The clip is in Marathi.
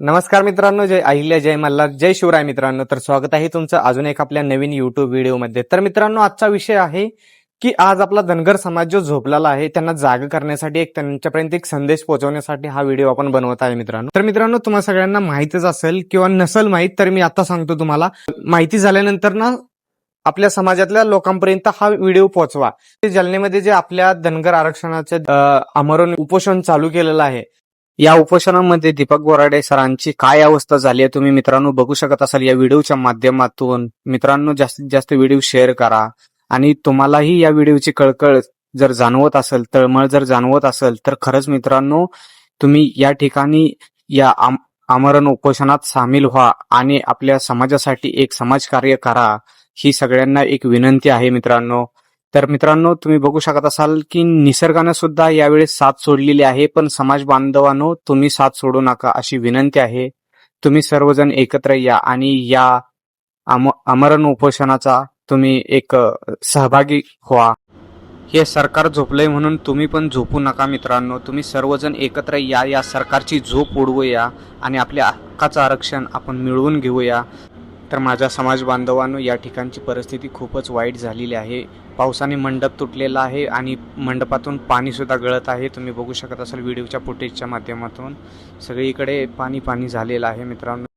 नमस्कार मित्रांनो जय अहिल्या जय मल्हार जय शिवराय मित्रांनो. तर स्वागत आहे तुमचं अजून एक आपल्या नवीन युट्यूब व्हिडिओमध्ये. तर मित्रांनो आजचा विषय आहे की आज आपला धनगर समाज जो झोपलेला आहे त्यांना जाग करण्यासाठी एक त्यांच्यापर्यंत एक संदेश पोहोचवण्यासाठी हा व्हिडिओ आपण बनवत आहे मित्रांनो. तर मित्रांनो तुम्हाला सगळ्यांना माहितीच असेल किंवा नसेल माहीत तर मी आता सांगतो तुम्हाला. माहिती झाल्यानंतर ना आपल्या समाजातल्या लोकांपर्यंत हा व्हिडिओ पोहोचवा. ते जलनेमध्ये जे आपल्या धनगर आरक्षणाचे अं, आमरण उपोषण चालू केलेलं आहे या उपोषणामध्ये दीपक बोराडे सरांची काय अवस्था झाली आहे तुम्ही मित्रांनो बघू शकत असाल या व्हिडिओच्या माध्यमातून. मित्रांनो जास्तीत जास्त व्हिडिओ शेअर करा. आणि तुम्हालाही या व्हिडिओची कळकळ जर जाणवत असेल तळमळ जर जाणवत असेल तर खरंच मित्रांनो तुम्ही या ठिकाणी या आम- आमरण उपोषणात सामील व्हा आणि आपल्या समाजासाठी एक समाजकार्य करा. ही सगळ्यांना एक विनंती आहे मित्रांनो. तर मित्रांनो तुम्ही बघू शकत असाल की निसर्गानं सुद्धा यावेळेस साथ सोडलेली आहे पण समाज बांधवांनो तुम्ही साथ सोडू नका अशी विनंती आहे. तुम्ही सर्वजण एकत्र या आणि या आम आमरण उपोषणाचा तुम्ही एक सहभागी व्हा. हे सरकार झोपलंय म्हणून तुम्ही पण झोपू नका मित्रांनो. तुम्ही सर्वजण एकत्र या या सरकारची झोप उडवूया आणि आपल्या हक्काचं आरक्षण आपण मिळवून घेऊया. तर माझ्या समाज बांधवांनो या ठिकाणची परिस्थिती खूपच वाईट झालेली आहे. पावसाने मंडप तुटलेला आहे आणि मंडपातून पाणीसुद्धा गळत आहे. तुम्ही बघू शकत असाल व्हिडिओच्या फुटेजच्या माध्यमातून. सगळीकडे पाणी पाणी झालेलं आहे मित्रांनो.